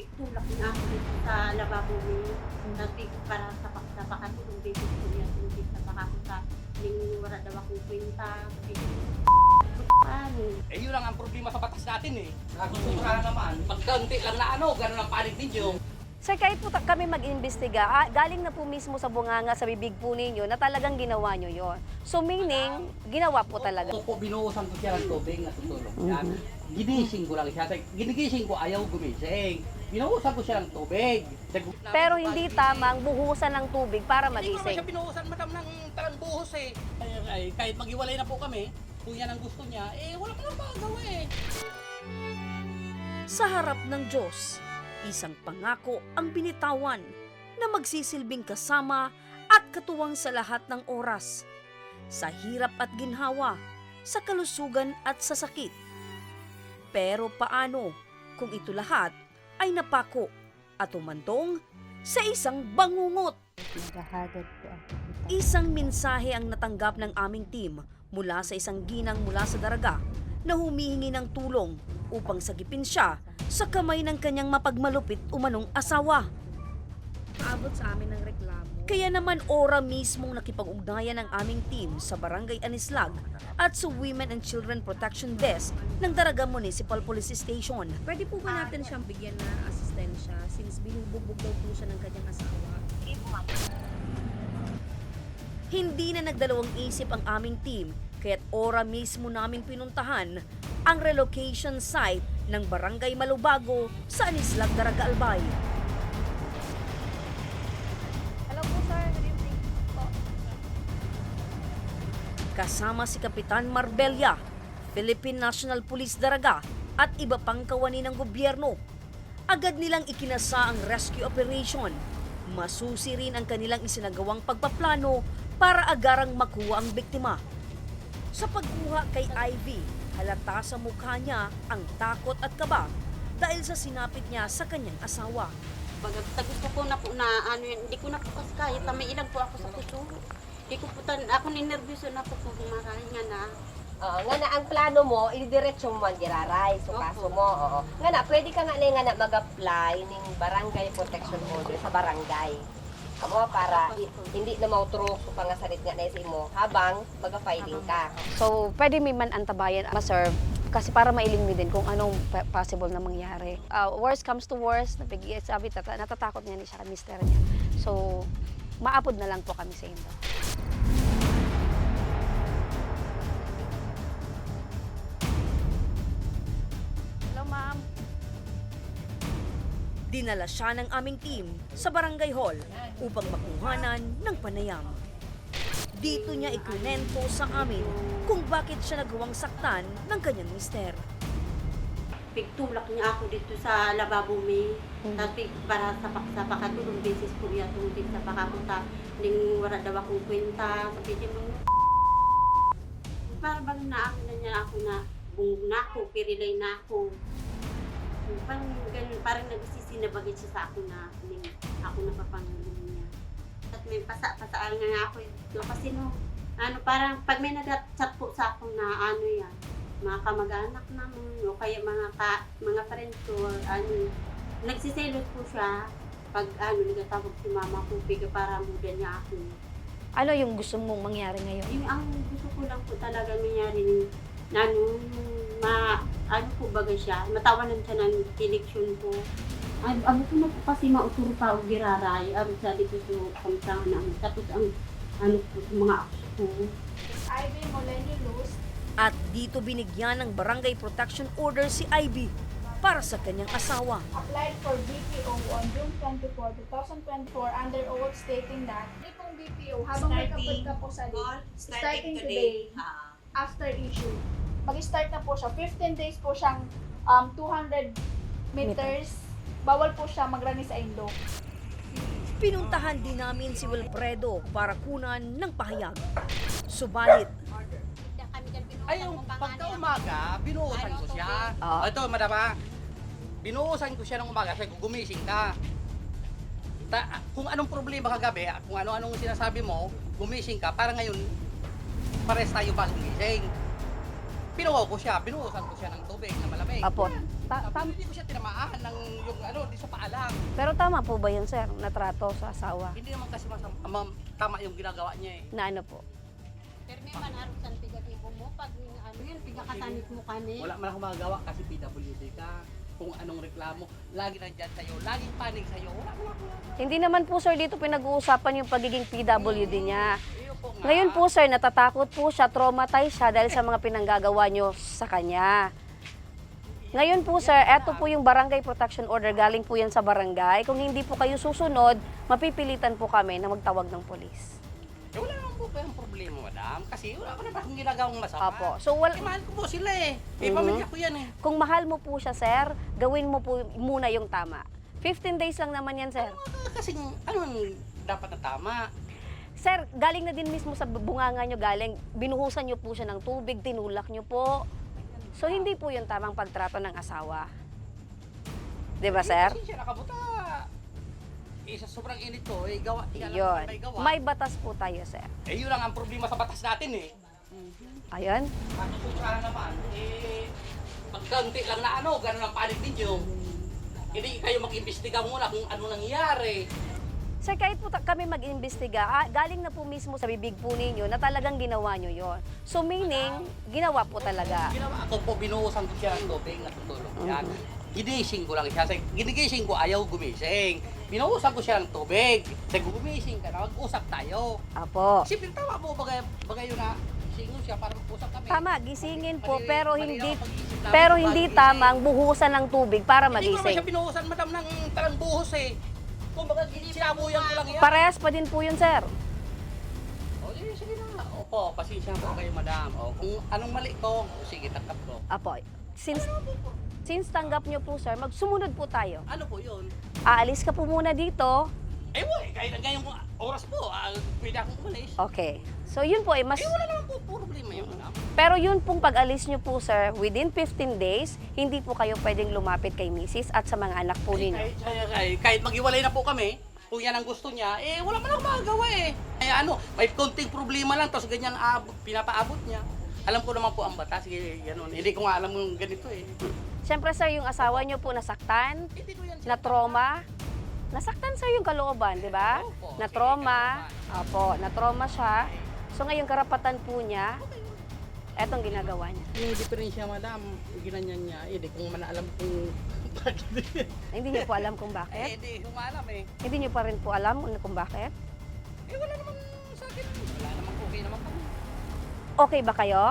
Pigtulak niya ako dito sa lababo ni Nati para sa paksapakan ko kung baby ko niya kung dito sa pakakuta. Ning wala daw akong kwenta. Paano? Eh yun lang ang problema sa batas natin eh. Sana naman, pagkaunti lang na ano, ganun ang panig ninyo. Sir, kahit po kami mag-imbestiga, ah, galing na po mismo sa bunganga, sa bibig po ninyo, na talagang ginawa nyo yon. So meaning, ginawa po talaga. Ako po, binuhusan ko siya ng tubig na tutulog siya. Ginising ko lang siya. Ginigising ko, ayaw gumising. Binuhusan ko siya ng tubig. Pero hindi tamang buhusan ng tubig para Hindi ko naman siya magising. binuhusan, madam, ng talang buhos eh. Ay, ay, kahit maghiwalay na po kami, kung yan ang gusto niya, eh wala ka nang magagawa eh. Sa harap ng Diyos, isang pangako ang binitawan na magsisilbing kasama at katuwang sa lahat ng oras. Sa hirap at ginhawa, sa kalusugan at sa sakit. Pero paano kung ito lahat ay napako at umandong sa isang bangungot? Isang mensahe ang natanggap ng aming team mula sa isang ginang mula sa daraga na humihingi ng tulong upang sagipin siya sa kamay ng kanyang mapagmalupit umanong asawa. Abot sa amin ng reklamo. Kaya naman ora mismong nakipag-ugnayan ng aming team sa Barangay Anislag at sa Women and Children Protection Desk ng Daraga Municipal Police Station. Pwede po ba natin siyang bigyan na asistensya since binubugbog daw po siya ng kanyang asawa? Hindi na nagdalawang isip ang aming team kaya't ora mismo naming pinuntahan ang relocation site ng Barangay Malubago sa Anislag, Daraga, Albay. Kasama si Kapitan Marbella, Philippine National Police Daraga at iba pang kawani ng gobyerno. Agad nilang ikinasa ang rescue operation. Masusi rin ang kanilang isinagawang pagpaplano para agarang makuha ang biktima. Sa pagkuha kay Ivy, halata sa mukha niya ang takot at kaba dahil sa sinapit niya sa kanyang asawa. Pag ta- gusto ko na po na ano yun, hindi ko na po kasi kaya. Tamay ilang po ako sa puso. Hindi ko po tan, ako ninervyoso na po po kumakahinga na. Oo, nga na ang plano mo, idiretso mo man giraray, so kaso mo, oo. Nga na, pwede ka nga na nga na mag-apply ng barangay protection order sa barangay. Amo para i- hindi na mautro so pangasarit nga na sa imo habang mag-filing ka. So, pwede may man antabayan ma-serve kasi para mailing mi din kung anong pa- possible na mangyari. Uh, worst comes to worst, napigi, sabi tata, natatakot niya ni siya, mister niya. So, maapod na lang po kami sa Indo. Dinala siya ng aming team sa barangay hall upang makuhanan ng panayam. Dito niya ikunento sa amin kung bakit siya nagawang saktan ng kanyang mister. Pigtulak niya ako dito sa lababo mi. Mhm. Tapos para sa paksapakan ko, nung beses ko niya tungkol sa pakakuta. Ning wala daw akong kwenta. Sabi niya, mga Parang na ako na niya ako na bungog na ako, pirilay na ako. Parang ganun, parang nagsisinabagit siya sa ako na ning ako napapangulong niya. At may pasa-pasaan nga nga ako. Yo, kasi no, ano, parang pag may nag-chat po sa ako na ano yan, mga kamag-anak naman, o kaya mga ka, mga friends ko, ano, nagsiselos po siya pag ano, nagtatawag si mama ko, piga para muda niya ako. Ano yung gusto mong mangyari ngayon? Yung ang gusto ko lang po talaga nangyari na ano, yung ma, ano po baga siya, matawanan siya ng eleksyon ko. Ay, abo ko na po kasi mauturo pa o giraray, abo sa dito sa kamsangan namin. Tapos ang, ano po, sa mga aks ko. Ivy Moleni Luz, At dito binigyan ng barangay protection order si Ivy para sa kanyang asawa. applied for BPO on June 24, 2024 under oath stating that hindi pong BPO habang Starting magkapag ka po sa leave, Starting, Starting today. today. Ah. after issue, mag-start na po siya. 15 days po siyang um, 200 meters. Bawal po siya magrani sa Indo. Pinuntahan din namin si Wilfredo para kunan ng pahayag. Subalit, Ay, yung pagka umaga, binuhusan ko siya. Oo. Ito, madama, binuhusan ko siya ng umaga kasi gumising ka. Ta- kung anong problema kagabi, kung ano-anong sinasabi mo, gumising ka, para ngayon, pares tayo bagong gising. Pinuha ko siya, binuhusan ko siya ng tubig na malamig. Apo. Ta- Tapos tam- hindi ko siya tinamaan ng yung ano, di sa paalang. pero tama po ba yun, sir? Natrato sa asawa? Hindi naman kasi masama, ma'am, tama yung ginagawa niya eh. Na ano po? Pero may manharusan pigatibo mo pag ano yun, pigakasanit mo kami. Wala man akong magagawa kasi PWD ka. Kung anong reklamo, lagi nandyan sa'yo, laging panig sa'yo. Wala, wala, wala. Hindi naman po, sir, dito pinag-uusapan yung pagiging PWD niya. Nga. Ngayon po, sir, natatakot po siya, traumatized siya dahil sa mga pinanggagawa nyo sa kanya. Ngayon po, sir, eto po yung barangay protection order. Galing po yan sa barangay. Kung hindi po kayo susunod, mapipilitan po kami na magtawag ng polis. Eh, wala naman po kayong problema, madam. Kasi wala ko naman akong ginagawang masama. Apo. So, wal- Eh, mahal ko po sila eh. Eh, Mhm. pamilya ko yan eh. kung mahal mo po siya, sir, gawin mo po muna yung tama. 15 days lang naman yan, sir. Ah, Kasi ano ang dapat na tama? Sir, galing na din mismo sa bunganga nyo galing. Binuhusan nyo po siya ng tubig, tinulak nyo po. So, hindi po yung tamang pagtrato ng asawa. 'Di ba, sir? Kasi siya nakabuta. Eh, sa sobrang init ko, eh, gawa. Yun. may gawa. May batas po tayo, sir. Eh, yun lang ang problema sa batas natin eh. Ayun. Matututrahan naman, eh, pagkanti lang na ano, ganun ang panig ninyo. Hindi kayo mag-imbestiga muna kung ano nangyari. Sir, kahit po kami mag-imbestiga, ah, galing na po mismo sa bibig po ninyo na talagang ginawa nyo yon. So, meaning, ginawa po talaga. Ginawa ko po, binuhusan ko siya ng tubig, natutulog yan. Mhm. Ginising ko lang siya. Sa- Ginigising ko, ayaw gumising. Binuhusan ko siya ng tubig. Sabi ko, gumising ka na, mag-usap tayo. Apo. Siyempre, tama po, bagay, bagay yun na, gising siya para mag-usap kami. Tama, gisingin po, Mali- pero mali hindi ang namin pero kung hindi bakit tamang buhusan ng tubig para. Hindi ko naman magising. siya binuhusan, madam, ng talang buhos eh. Kung baga, sinabuyan ko lang yan. Parehas pa din po yun, sir. O, sige, sige na. Opo, pasensya po kayo, madam. O, kung anong mali ko, o, sige, tanggap ko. Apo, since, since tanggap nyo po, sir, magsumunod po tayo. Ano po yun? Aalis ka po muna dito. Eh, wala, kahit ang ngayong oras po, ah, pwede akong umalis. Okay. So, yun po, eh, mas... Eh, wala naman po problema yun, madam. Pero yun pong pag-alis nyo po, sir, within 15 days, hindi po kayo pwedeng lumapit kay misis at sa mga anak po Eh, ninyo. kahit, kahit, kahit, kahit maghiwalay na po kami, kung yan ang gusto niya, eh, wala man ako magagawa eh. Eh, ano, may konting problema lang, tapos ganyan abot, pinapaabot niya. Alam ko naman po ang batas, sige, ganun. Hindi ko nga alam yung ganito eh. Siyempre, sir, yung asawa nyo po nasaktan, na trauma. Nasaktan sir yung kalooban, di ba? Opo, Na sige, trauma. kalooban. Opo, na trauma siya. So ngayon karapatan po niya, etong ginagawa niya. Yung diferensya, madam, ginanyan niya, eh, di ko man alam kung bakit. Hindi niyo po alam kung eh, bakit. di ko maalam eh. Hindi niyo pa rin po alam kung bakit. Eh, wala naman sa akin. Wala naman okay naman kami. Okay ba kayo?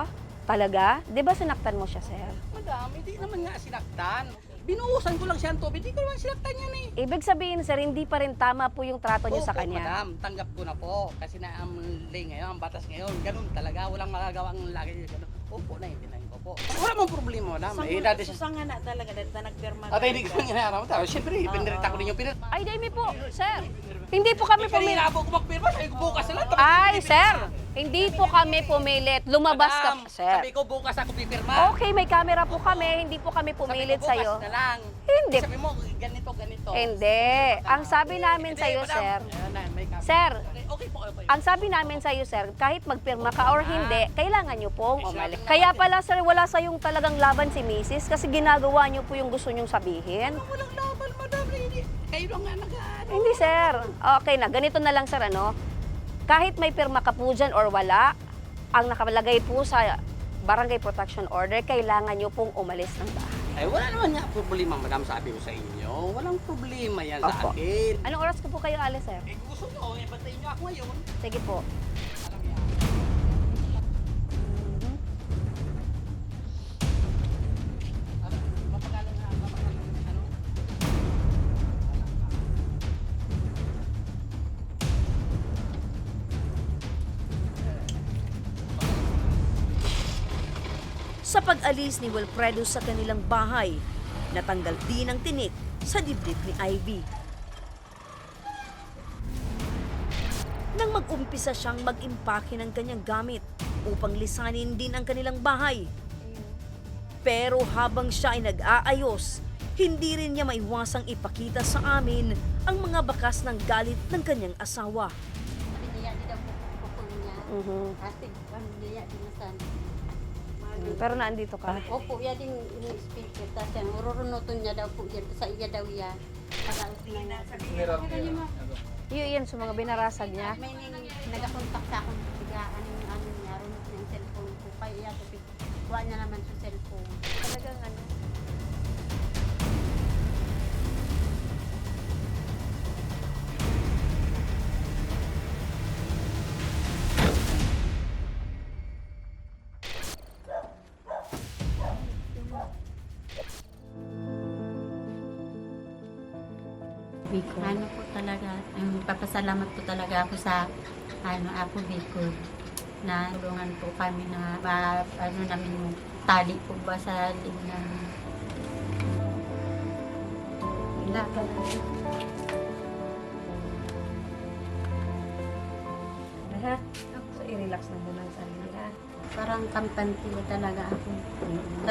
Talaga? Di ba sinaktan mo siya, sir? Madam, hindi naman nga sinaktan. Binuusan ko lang siya ng tubig. Hindi ko naman sinaktan yan eh. Ibig sabihin, sir, hindi pa rin tama po yung trato niyo sa Opo, kanya. madam, tanggap ko na po. Kasi na ang lay ngayon, ang batas ngayon, ganun talaga. Walang magagawa ang lagi niya. Ganun. Opo, 99. Opo. Wala mong problema, wala ma. Eh, dati. Susanga na talaga, dati na nagpirma. At hindi ko nang inaaraw. Tao, syempre, ah. pinirita ko ninyo pinirita. Ay, dahil po, sir. Hindi po kami pumilit. Kanina po ko magpirma, sabi ko bukas na lang. Ay, sir. Hindi po kami pumilit. Lumabas ka, sir. Sabi ko bukas ako pipirma. Okay, may camera po kami. Hindi po kami pumilit sa iyo. Sabi ko bukas na lang. Hindi. Sabi mo, ganito, ganito. Hindi. Ang sabi namin sa iyo, sir. Sir, okay po kayo. Ang sabi namin sa iyo, sir, kahit magpirma ka or hindi, ah. kailangan niyo pong eh, umalik. Kaya pala, sir, wala sa'yong talagang laban si Mrs. kasi ginagawa nyo po yung gusto nyong sabihin. Walang laban, madam. Hindi. Kayo lang nga nag-ano. Hindi, sir. Okay na. Ganito na lang, sir, ano? Kahit may pirma ka po dyan or wala, ang nakalagay po sa Barangay Protection Order, kailangan nyo pong umalis ng bahay. Ay, wala naman nga problema, madam, sabi ko sa inyo. Walang problema yan sa Opo. akin. Anong oras ko po kayo alis, sir? Eh, gusto nyo, eh, bantayin nyo ako ngayon. Sige po. Sa pag-alis ni Wilfredo sa kanilang bahay, natanggal din ang tinik sa dibdib ni Ivy. Nang mag-umpisa siyang mag-impake ng kanyang gamit upang lisanin din ang kanilang bahay. Pero habang siya ay nag-aayos, hindi rin niya maiwasang ipakita sa amin ang mga bakas ng galit ng kanyang asawa. Sabi niya, di daw po niya. Kasi, niya, di na sana. Pero naandito ka. Opo, yan din yung speaker. Tapos yan, ururunuton niya daw po yan. Sa iya daw. Pag-out na yan. Yun, yan, sa mga binarasag niya. May nagakontak sa akong bigaan yung ano niya, runot niya yung cellphone ko. Kaya iya, sabi, kuha niya naman sa cellphone. Talagang ano. Ano po talaga, um, papasalamat po talaga ako sa ano, ako Biko na tulungan po kami na ma, ano namin tali po ba sa lig namin. Wala pa. Ha? So, i-relax na muna sarili, ha? Parang kampante talaga ako.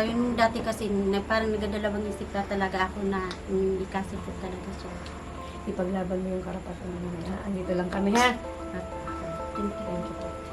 Yung dati kasi, na, parang nagadalawang isip na talaga ako na hindi kasi po talaga siya. Ipaglaban mo yung karapatan mo, ha? Andito lang kami, ha? Thank you. Thank you.